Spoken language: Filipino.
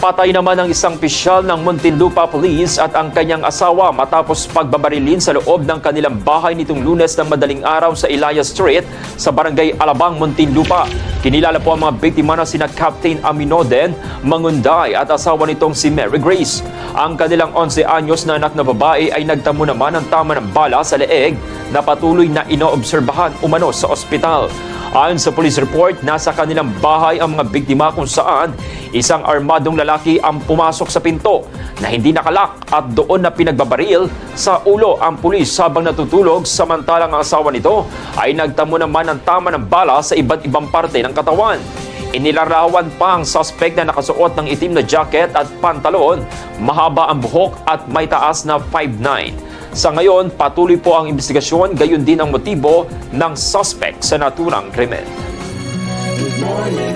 Napatay naman ang isang pisyal ng Muntinlupa Police at ang kanyang asawa matapos pagbabarilin sa loob ng kanilang bahay nitong lunes ng madaling araw sa Ilaya Street sa barangay Alabang, Muntinlupa. Kinilala po ang mga biktima na sina Captain Aminoden Mangunday at asawa nitong si Mary Grace. Ang kanilang 11 anyos na anak na babae ay nagtamo naman ng tama ng bala sa leeg na patuloy na inoobserbahan umano sa ospital. Ayon sa police report, nasa kanilang bahay ang mga biktima kung saan isang armadong lalaki ang pumasok sa pinto na hindi nakalak at doon na pinagbabaril sa ulo ang pulis habang natutulog samantalang ang asawa nito ay nagtamo naman ng tama ng bala sa iba't ibang parte ng katawan. Inilarawan pa ang suspect na nakasuot ng itim na jacket at pantalon, mahaba ang buhok at may taas na 5'9". Sa ngayon, patuloy po ang investigasyon, gayon din ang motibo ng suspect sa naturang krimen. Good morning,